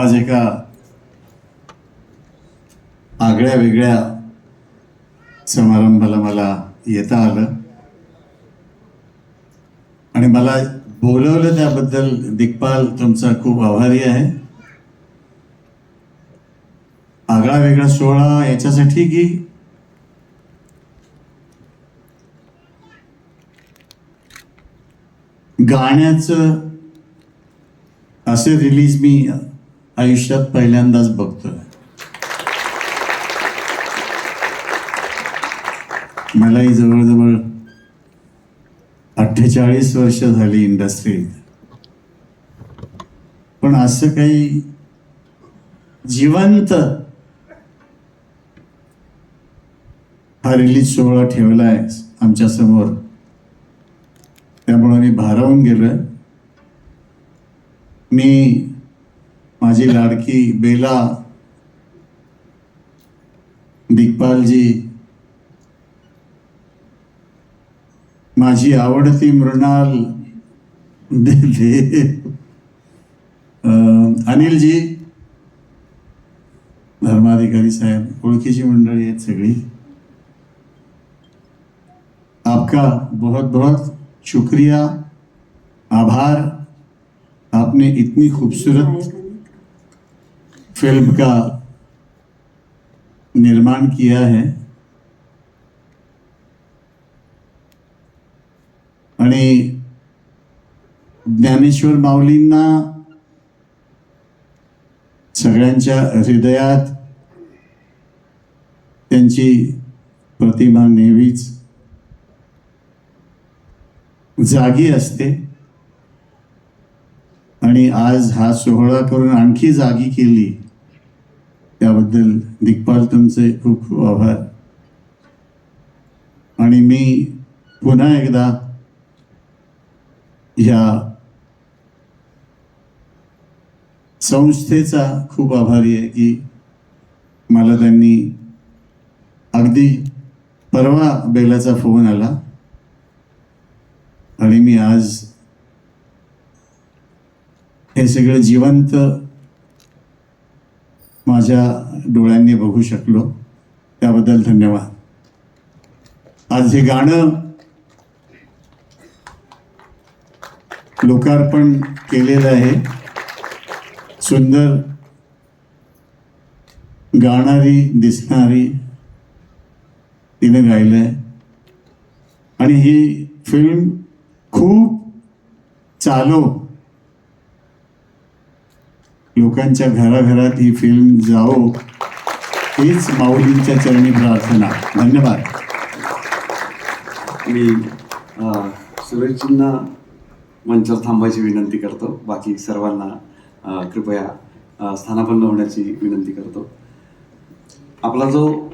आज एका आगळ्या वेगळ्या समारंभाला मला येता आलं. आणि मला बोलवलं त्याबद्दल दिग्पाल तुमचा खूप आभारी आहे. आगळा वेगळा सोहळा याच्यासाठी की गाण्याचं असे रिलीज मी आयुष्यात पहिल्यांदाच बघतोय. मलाही जवळजवळ अठ्ठेचाळीस वर्ष झाली इंडस्ट्रीत पण असं काही जिवंत हा रिलीज सोहळा ठेवलाय आमच्यासमोर. त्यामुळे मी भारावून गेलोय. मी माझी लाडकी बेला दिग्पालजी माझी आवडती मृणाल दे दे अं, अनिलजी धर्माधिकारी साहेब ओळखीची मंडळी आहेत सगळी. आपका बहुत बहुत शुक्रिया आभार. आपने इतनी खूबसूरत फिल्म का निर्माण किया है। आणि ज्ञानेश्वर माऊलींना सगळ्यांच्या हृदयात त्यांची प्रतिभा नेहमीच जागी असते. आणि आज हा सोहळा करून आणखी जागी केली. त्याबद्दल दिग्पाल तुमचे खूप खूप आभार. आणि मी पुन्हा एकदा या संस्थेचा खूप आभारी आहे की मला त्यांनी अगदी परवा बेलाचा फोन आला. आणि मी आज हे सगळं जिवंत माझ्या डोळ्यांनी बघू शकलो. त्याबद्दल धन्यवाद. आज हे गाणं लोकार्पण केलेलं आहे. सुंदर गाणारी दिसणारी तिने आहे आणि ही फिल्म खूप चालो लोकांच्या घराघरात ही फिल्म जाओ हीच माऊलींच्या चरणी प्रार्थना. धन्यवाद. मी सुरेशजींना मंचावर थांबायची विनंती करतो. बाकी सर्वांना कृपया स्थानापन्न होण्याची विनंती करतो. आपला जो